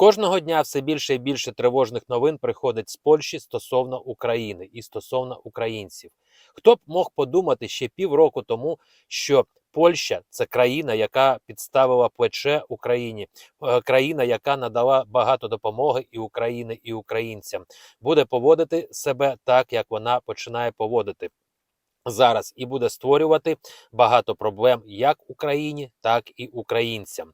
Кожного дня все більше і більше тривожних новин приходить з Польщі стосовно України і стосовно українців. Хто б мог подумати ще півроку тому, що Польща це країна, яка підставила плече Україні, е, країна, яка надала багато допомоги і Україні, і українцям, буде поводити себе так, як вона починає поводити. Зараз і буде створювати багато проблем як Україні, так і українцям.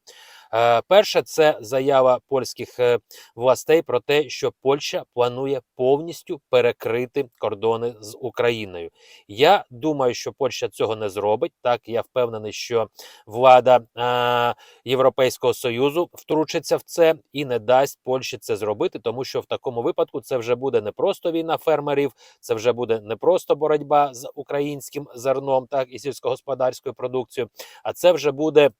Е, Перше, це заява польських е, властей про те, що Польща планує повністю перекрити кордони з Україною. Я думаю, що Польща цього не зробить. Так я впевнений, що влада е, Європейського союзу втручиться в це і не дасть Польщі це зробити, тому що в такому випадку це вже буде не просто війна фермерів, це вже буде не просто боротьба з українським зерном, так і сільськогосподарською продукцією, а це вже буде.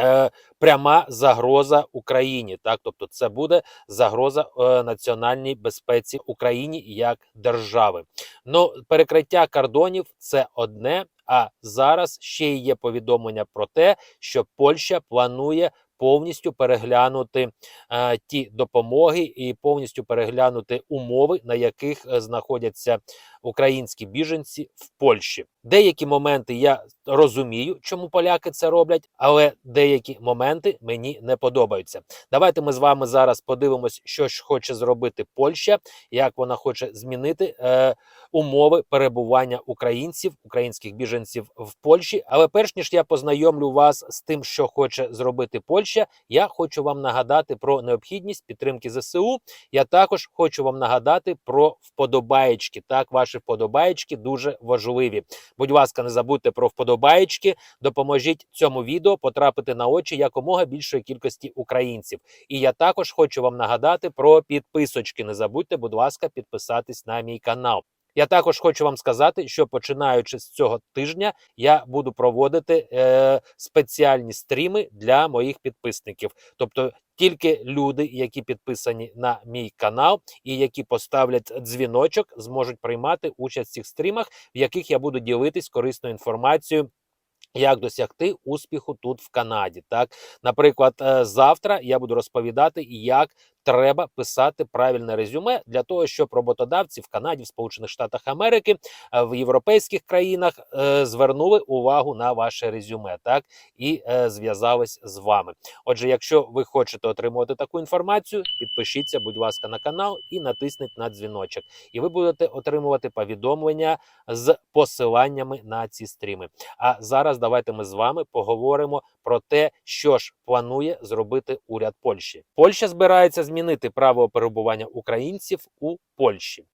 Е, пряма загроза Україні, так тобто, це буде загроза е, національній безпеці Україні як держави. Ну, перекриття кордонів це одне. А зараз ще є повідомлення про те, що Польща планує повністю переглянути е, ті допомоги і повністю переглянути умови, на яких е, знаходяться українські біженці в Польщі. Деякі моменти я розумію, чому поляки це роблять, але деякі моменти мені не подобаються. Давайте ми з вами зараз подивимось, що ж хоче зробити Польща, як вона хоче змінити е, умови перебування українців, українських біженців в Польщі. Але перш ніж я познайомлю вас з тим, що хоче зробити Польща, я хочу вам нагадати про необхідність підтримки ЗСУ. Я також хочу вам нагадати про вподобаєчки. Так, ваші вподобаєчки дуже важливі. Будь ласка, не забудьте про вподобаєчки. Допоможіть цьому відео потрапити на очі якомога більшої кількості українців. І я також хочу вам нагадати про підписочки. Не забудьте, будь ласка, підписатись на мій канал. Я також хочу вам сказати, що починаючи з цього тижня я буду проводити е, спеціальні стріми для моїх підписників. Тобто тільки люди, які підписані на мій канал і які поставлять дзвіночок, зможуть приймати участь в цих стрімах, в яких я буду ділитись корисною інформацією. Як досягти успіху тут в Канаді? Так, наприклад, е, завтра я буду розповідати, як треба писати правильне резюме для того, щоб роботодавці в Канаді, в Сполучених Штатах Америки, е, в європейських країнах е, звернули увагу на ваше резюме, так і е, зв'язались з вами. Отже, якщо ви хочете отримувати таку інформацію, підпишіться, будь ласка, на канал і натисніть на дзвіночок, і ви будете отримувати повідомлення з посиланнями на ці стріми. А зараз давайте ми з вами поговоримо про те, що ж планує зробити уряд Польщі. Польща збирається змінити право перебування українців у Польщі.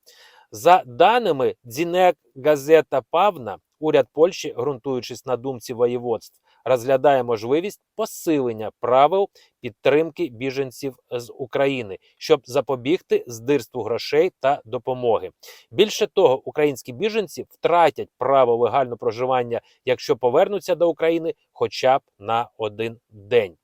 За даними Дзінек Газета Павна, уряд Польщі, ґрунтуючись на думці воєводств, розглядає можливість посилення правил підтримки біженців з України, щоб запобігти здирству грошей та допомоги. Більше того, українські біженці втратять право легального проживання, якщо повернуться до України, хоча б на один день.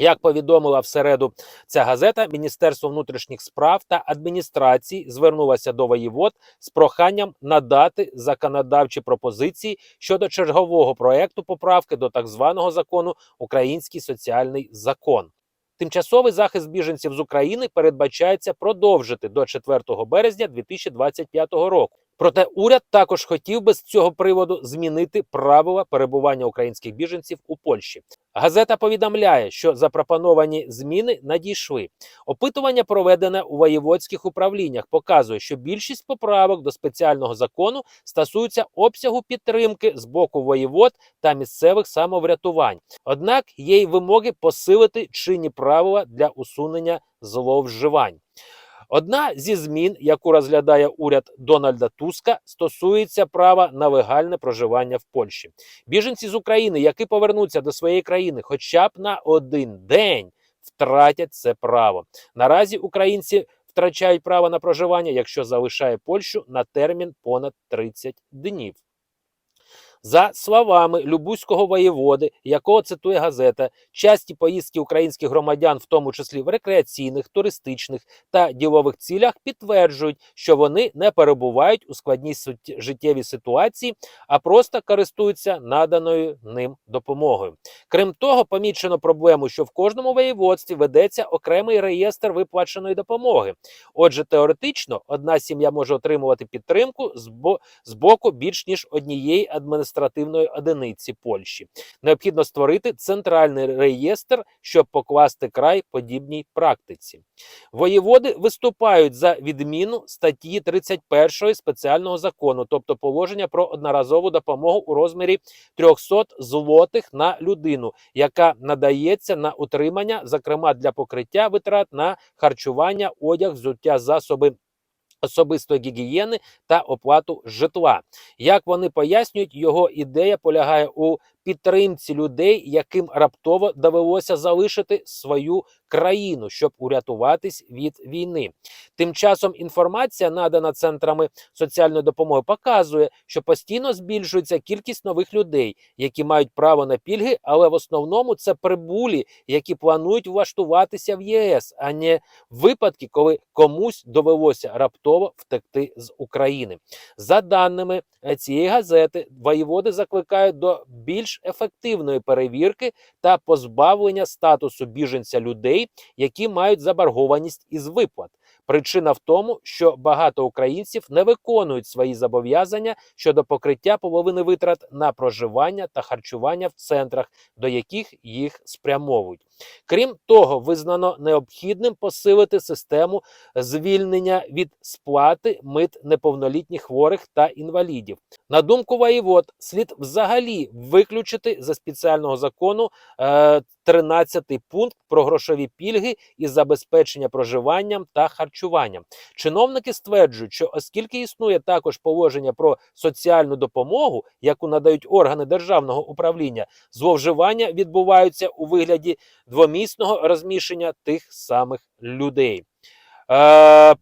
Як повідомила в середу ця газета, Міністерство внутрішніх справ та адміністрації звернулося до воєвод з проханням надати законодавчі пропозиції щодо чергового проекту поправки до так званого закону Український соціальний закон. Тимчасовий захист біженців з України передбачається продовжити до 4 березня 2025 року. Проте уряд також хотів би з цього приводу змінити правила перебування українських біженців у Польщі. Газета повідомляє, що запропоновані зміни надійшли. Опитування, проведене у воєводських управліннях, показує, що більшість поправок до спеціального закону стосуються обсягу підтримки з боку воєвод та місцевих самоврятувань. Однак є й вимоги посилити чинні правила для усунення зловживань. Одна зі змін, яку розглядає уряд Дональда Туска, стосується права на легальне проживання в Польщі. Біженці з України, які повернуться до своєї країни, хоча б на один день, втратять це право. Наразі українці втрачають право на проживання, якщо залишає Польщу на термін понад 30 днів. За словами Любузького воєводи, якого цитує газета, часті поїздки українських громадян, в тому числі в рекреаційних, туристичних та ділових цілях, підтверджують, що вони не перебувають у складній життєвій ситуації, а просто користуються наданою ним допомогою. Крім того, помічено проблему, що в кожному воєводстві ведеться окремий реєстр виплаченої допомоги. Отже, теоретично одна сім'я може отримувати підтримку з, боку більш ніж однієї адміністративної одиниці Польщі. Необхідно створити центральний реєстр, щоб покласти край подібній практиці. Воєводи виступають за відміну статті 31 спеціального закону, тобто положення про одноразову допомогу у розмірі 300 злотих на людину, яка надається на утримання, зокрема для покриття витрат на харчування, одяг, взуття, засоби. Особистої гігієни та оплату житла. Як вони пояснюють, його ідея полягає у підтримці людей, яким раптово довелося залишити свою країну, щоб урятуватись від війни. Тим часом інформація, надана центрами соціальної допомоги, показує, що постійно збільшується кількість нових людей, які мають право на пільги, але в основному це прибулі, які планують влаштуватися в ЄС, а не випадки, коли комусь довелося раптово втекти з України. За даними е, цієї газети, воєводи закликають до більш ефективної перевірки та позбавлення статусу біженця людей, які мають заборгованість із виплат. Причина в тому, що багато українців не виконують свої зобов'язання щодо покриття половини витрат на проживання та харчування в центрах, до яких їх спрямовують. Крім того, визнано необхідним посилити систему звільнення від сплати мит неповнолітніх хворих та інвалідів. На думку воєвод, слід взагалі виключити за спеціального закону е, 13 пункт про грошові пільги із забезпечення проживанням та харчуванням. Чиновники стверджують, що оскільки існує також положення про соціальну допомогу, яку надають органи державного управління, зловживання відбуваються у вигляді двомісного розміщення тих самих людей. Е,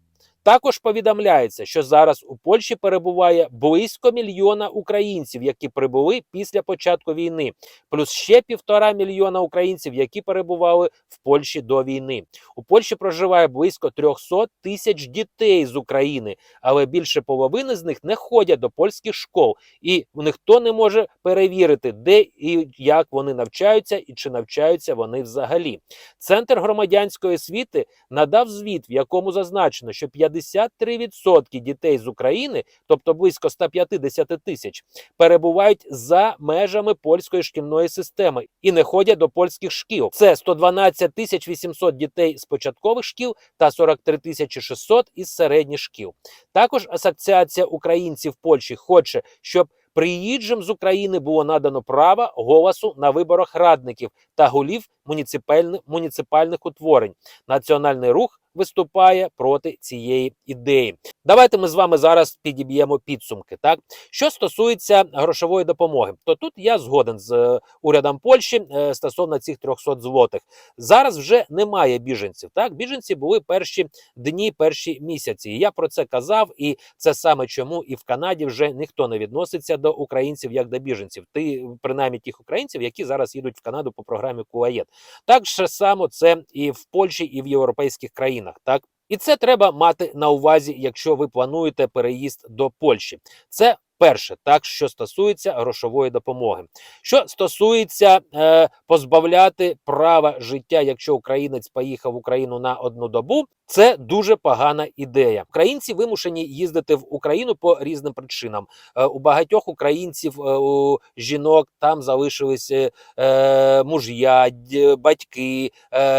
також повідомляється, що зараз у Польщі перебуває близько мільйона українців, які прибули після початку війни, плюс ще півтора мільйона українців, які перебували в Польщі до війни. У Польщі проживає близько 300 тисяч дітей з України, але більше половини з них не ходять до польських школ, і ніхто не може перевірити, де і як вони навчаються, і чи навчаються вони взагалі. Центр громадянської освіти надав звіт, в якому зазначено, що 53% дітей з України, тобто близько 150 тисяч, перебувають за межами польської шкільної системи і не ходять до польських шкіл. Це 112 тисяч 800 дітей з початкових шкіл та 43 тисячі 600 із середніх шкіл. Також Асоціація українців Польщі хоче, щоб приїжджим з України було надано право голосу на виборах радників та голів муніципальних, муніципальних утворень. Національний рух виступає проти цієї ідеї. Давайте ми з вами зараз підіб'ємо підсумки. Так, що стосується грошової допомоги, то тут я згоден з е, урядом Польщі е, стосовно цих 300 злотих. Зараз вже немає біженців. Так, біженці були перші дні, перші місяці. Я про це казав, і це саме чому і в Канаді вже ніхто не відноситься до українців як до біженців. Ти принаймні тих українців, які зараз їдуть в Канаду по програмі Куаєт. Так само це і в Польщі, і в європейських країнах. Так. І це треба мати на увазі, якщо ви плануєте переїзд до Польщі. Це перше, так що стосується грошової допомоги. Що стосується е, позбавляти права життя, якщо українець поїхав в Україну на одну добу, це дуже погана ідея. Українці вимушені їздити в Україну по різним причинам. Е, у багатьох українців, е, у жінок там залишилися е, муж'я, батьки,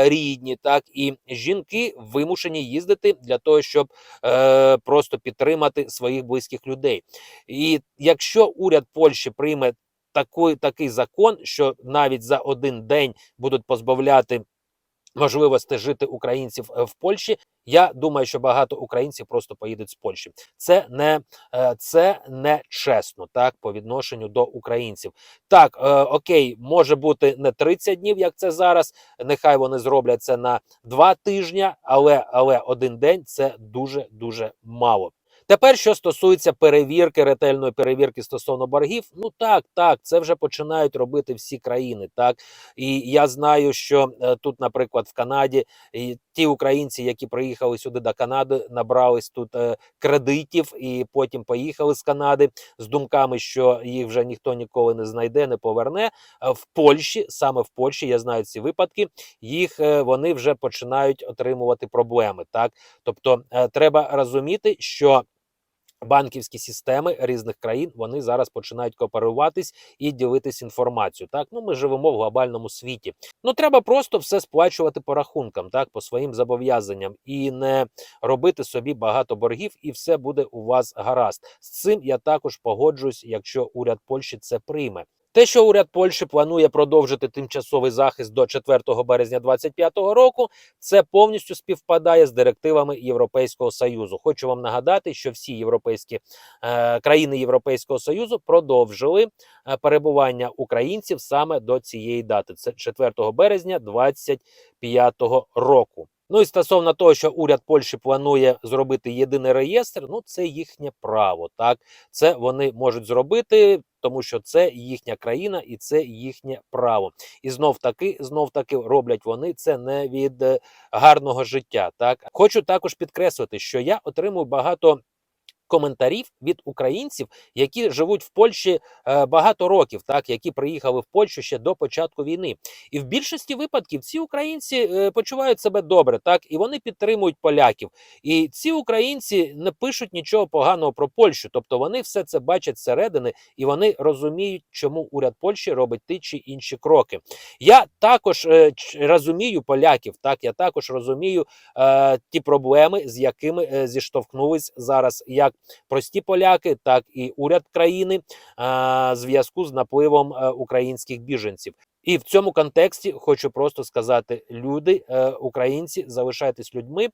рідні. Так і жінки вимушені їздити для того, щоб просто підтримати своїх близьких людей. І якщо уряд Польщі прийме такий, такий закон, що навіть за один день будуть позбавляти можливості жити українців е, в Польщі, я думаю, що багато українців просто поїдуть з Польщі. Це не е, це не чесно, так по відношенню до українців. Так, е, окей, може бути не 30 днів, як це зараз. Нехай вони зроблять це на два тижні, але але один день це дуже дуже мало. Тепер, що стосується перевірки, ретельної перевірки стосовно боргів, ну так, так, це вже починають робити всі країни. Так і я знаю, що е, тут, наприклад, в Канаді і ті українці, які приїхали сюди до Канади, набрались тут е, кредитів і потім поїхали з Канади з думками, що їх вже ніхто ніколи не знайде, не поверне. Е, В Польщі, саме в Польщі, я знаю ці випадки, їх е, вони вже починають отримувати проблеми. Так, тобто е, треба розуміти, що банківські системи різних країн вони зараз починають кооперуватись і ділитись інформацією. Так, ну ми живемо в глобальному світі. Ну треба просто все сплачувати по рахункам, так по своїм зобов'язанням, і не робити собі багато боргів, і все буде у вас гаразд. З цим я також погоджуюсь, якщо уряд Польщі це прийме. Те, що уряд Польщі планує продовжити тимчасовий захист до 4 березня 2025 року, це повністю співпадає з директивами Європейського союзу. Хочу вам нагадати, що всі європейські е, країни Європейського союзу продовжили е, перебування українців саме до цієї дати. Це 4 березня 2025 року. Ну і стосовно того, що уряд Польщі планує зробити єдиний реєстр, ну це їхнє право. Так, це вони можуть зробити, тому що це їхня країна і це їхнє право. І знов таки, знов таки роблять вони це не від е, гарного життя. Так хочу також підкреслити, що я отримую багато. Коментарів від українців, які живуть в Польщі е, багато років, так які приїхали в Польщу ще до початку війни, і в більшості випадків ці українці е, почувають себе добре, так і вони підтримують поляків. І ці українці не пишуть нічого поганого про Польщу, тобто вони все це бачать зсередини і вони розуміють, чому уряд Польщі робить ті чи інші кроки. Я також е, розумію поляків, так я також розумію е, ті проблеми, з якими зіштовхнулись зараз як прості поляки, так і уряд країни зв'язку з напливом е, українських біженців. І в цьому контексті хочу просто сказати: люди, е, українці, залишайтесь людьми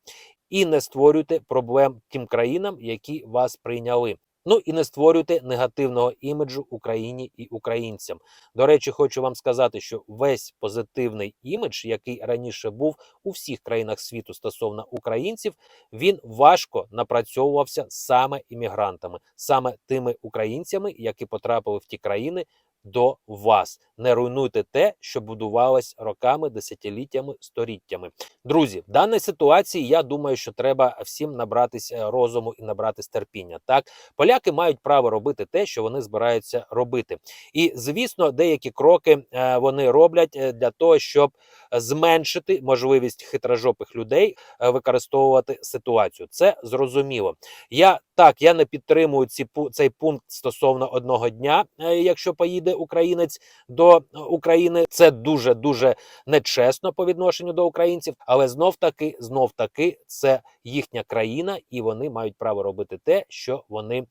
і не створюйте проблем тим країнам, які вас прийняли. Ну і не створюйте негативного іміджу Україні і українцям. До речі, хочу вам сказати, що весь позитивний імідж, який раніше був у всіх країнах світу стосовно українців, він важко напрацьовувався саме іммігрантами, саме тими українцями, які потрапили в ті країни до вас. Не руйнуйте те, що будувалось роками, десятиліттями, століттями. Друзі, в даній ситуації я думаю, що треба всім набратися розуму і набратись терпіння. Так, поляки мають право робити те, що вони збираються робити. І звісно, деякі кроки е, вони роблять е, для того, щоб зменшити можливість хитрожопих людей е, використовувати ситуацію. Це зрозуміло. Я так я не підтримую ці цей пункт стосовно одного дня, е, якщо поїде українець до України. Це дуже дуже нечесно по відношенню до українців, але знов таки, знов таки, це їхня країна, і вони мають право робити те, що вони е,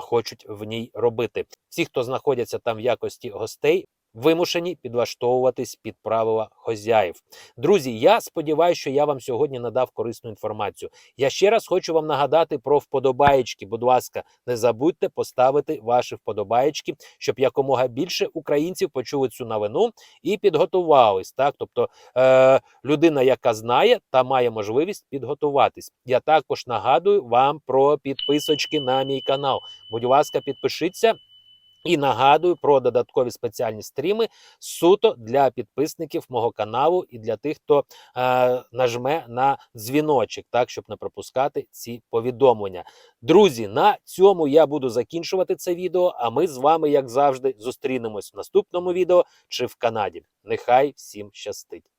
хочуть в ній робити. Всі, хто знаходяться там в якості гостей. Вимушені підлаштовуватись під правила хозяїв. Друзі, я сподіваюся, що я вам сьогодні надав корисну інформацію. Я ще раз хочу вам нагадати про вподобаєчки. Будь ласка, не забудьте поставити ваші вподобаєчки, щоб якомога більше українців почули цю новину і підготувались. Так, тобто е, людина, яка знає та має можливість підготуватись. Я також нагадую вам про підписочки на мій канал. Будь ласка, підпишіться. І нагадую про додаткові спеціальні стріми суто для підписників мого каналу і для тих, хто е, нажме на дзвіночок, так щоб не пропускати ці повідомлення. Друзі, на цьому я буду закінчувати це відео. А ми з вами, як завжди, зустрінемось в наступному відео чи в Канаді. Нехай всім щастить!